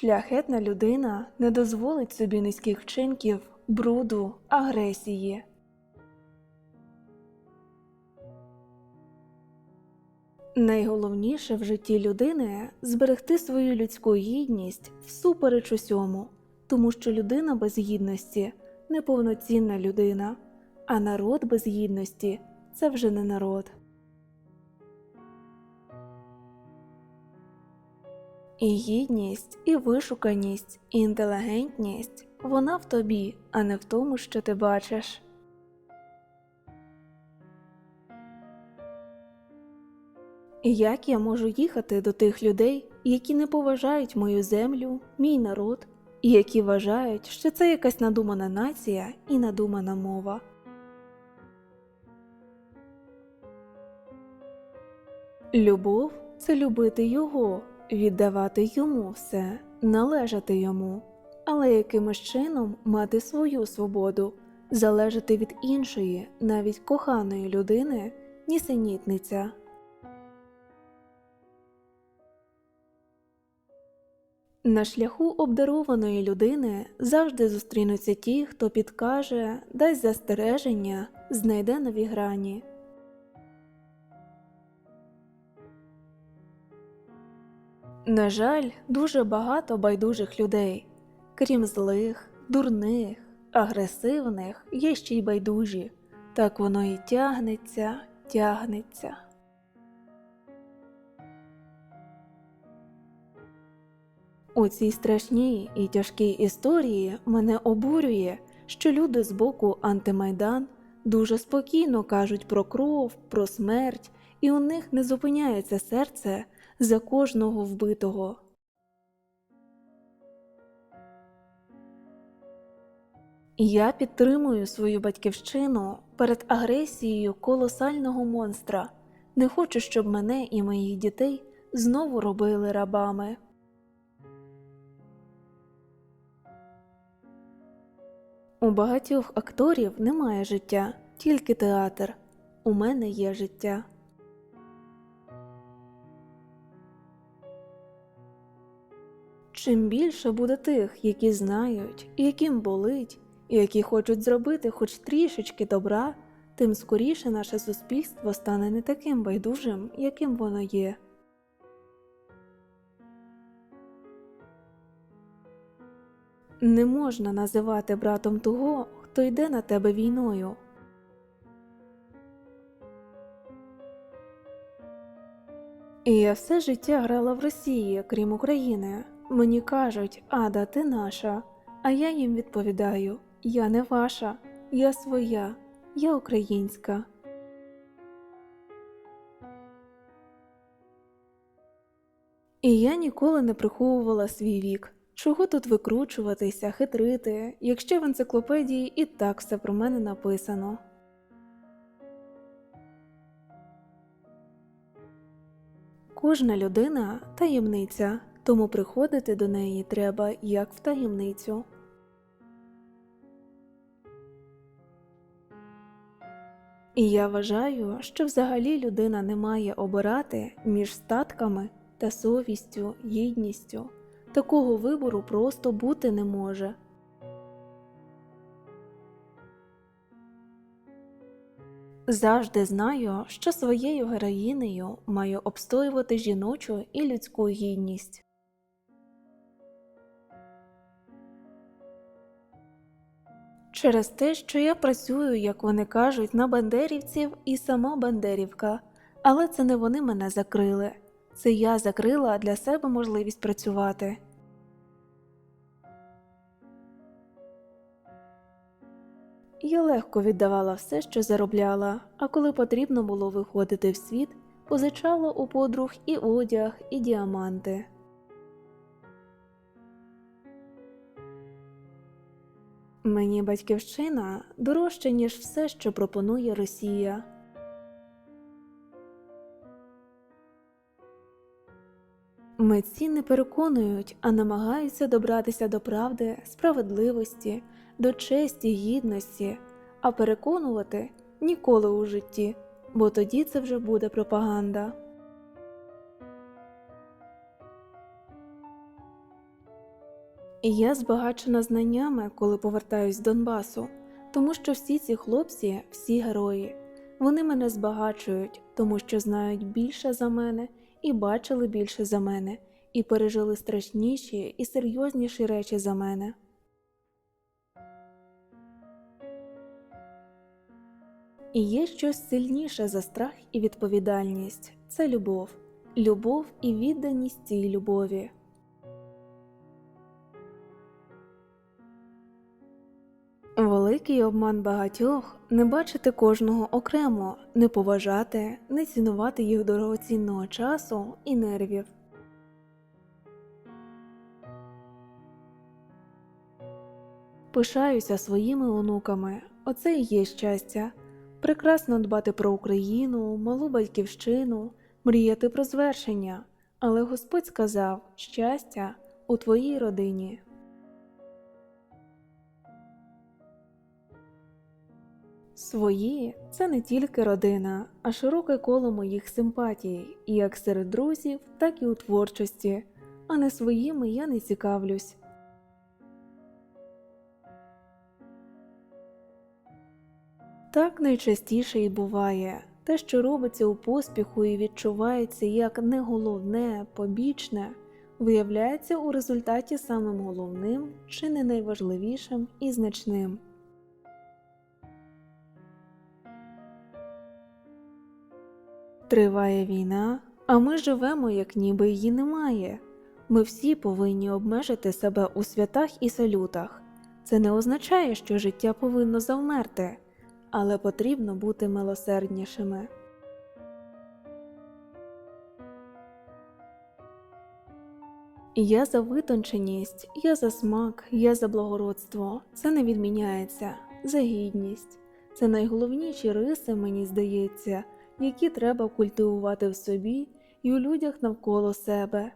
Шляхетна людина не дозволить собі низьких вчинків, бруду, агресії. Найголовніше в житті людини зберегти свою людську гідність всупереч усьому, тому що людина без гідності неповноцінна людина, а народ без гідності це вже не народ. І гідність, і вишуканість, і інтелігентність вона в тобі, а не в тому, що ти бачиш. Як я можу їхати до тих людей, які не поважають мою землю, мій народ, і які вважають, що це якась надумана нація і надумана мова? Любов це любити його, віддавати йому все, належати йому, але якимось чином мати свою свободу, залежати від іншої, навіть коханої людини, нісенітниця. На шляху обдарованої людини завжди зустрінуться ті, хто підкаже, дасть застереження, знайде нові грані. На жаль, дуже багато байдужих людей, крім злих, дурних, агресивних, є ще й байдужі. Так воно і тягнеться, тягнеться. У цій страшній і тяжкій історії мене обурює, що люди з боку антимайдан дуже спокійно кажуть про кров, про смерть, і у них не зупиняється серце за кожного вбитого. Я підтримую свою батьківщину перед агресією колосального монстра. Не хочу, щоб мене і моїх дітей знову робили рабами. У багатьох акторів немає життя, тільки театр. У мене є життя. Чим більше буде тих, які знають, яким болить, і які хочуть зробити хоч трішечки добра, тим скоріше наше суспільство стане не таким байдужим, яким воно є. Не можна називати братом того, хто йде на тебе війною. І я все життя грала в Росії, крім України. Мені кажуть, Ада, ти наша. А я їм відповідаю: Я не ваша, я своя, я українська. І я ніколи не приховувала свій вік. Чого тут викручуватися, хитрити, якщо в енциклопедії і так все про мене написано. Кожна людина таємниця, тому приходити до неї треба як в таємницю. І я вважаю, що взагалі людина не має обирати між статками та совістю, гідністю. Такого вибору просто бути не може. Завжди знаю, що своєю героїнею маю обстоювати жіночу і людську гідність. Через те, що я працюю, як вони кажуть, на бандерівців і сама Бандерівка, але це не вони мене закрили. Це я закрила для себе можливість працювати. Я легко віддавала все, що заробляла, а коли потрібно було виходити в світ, позичала у подруг і одяг, і діаманти. Мені батьківщина дорожча, ніж все, що пропонує Росія. Митці не переконують, а намагаються добратися до правди, справедливості, до честі, гідності, а переконувати ніколи у житті, бо тоді це вже буде пропаганда. Я збагачена знаннями, коли повертаюсь з Донбасу, тому що всі ці хлопці, всі герої, вони мене збагачують, тому що знають більше за мене і бачили більше за мене, і пережили страшніші і серйозніші речі за мене. І є щось сильніше за страх і відповідальність це любов, любов і відданість цій любові. Великий обман багатьох не бачити кожного окремо, не поважати, не цінувати їх дорогоцінного часу і нервів. Пишаюся своїми онуками, оце і є щастя. Прекрасно дбати про Україну, малу батьківщину, мріяти про звершення, але Господь сказав щастя у твоїй родині. Свої це не тільки родина, а широке коло моїх симпатій, і як серед друзів, так і у творчості, а не своїми я не цікавлюсь. Так найчастіше і буває. Те, що робиться у поспіху і відчувається як не головне, побічне, виявляється у результаті самим головним чи не найважливішим і значним. Триває війна, а ми живемо, як ніби її немає. Ми всі повинні обмежити себе у святах і салютах. Це не означає, що життя повинно завмерти, але потрібно бути милосерднішими. Я за витонченість, я за смак, я за благородство. Це не відміняється, за гідність. Це найголовніші риси, мені здається, які треба культивувати в собі і у людях навколо себе.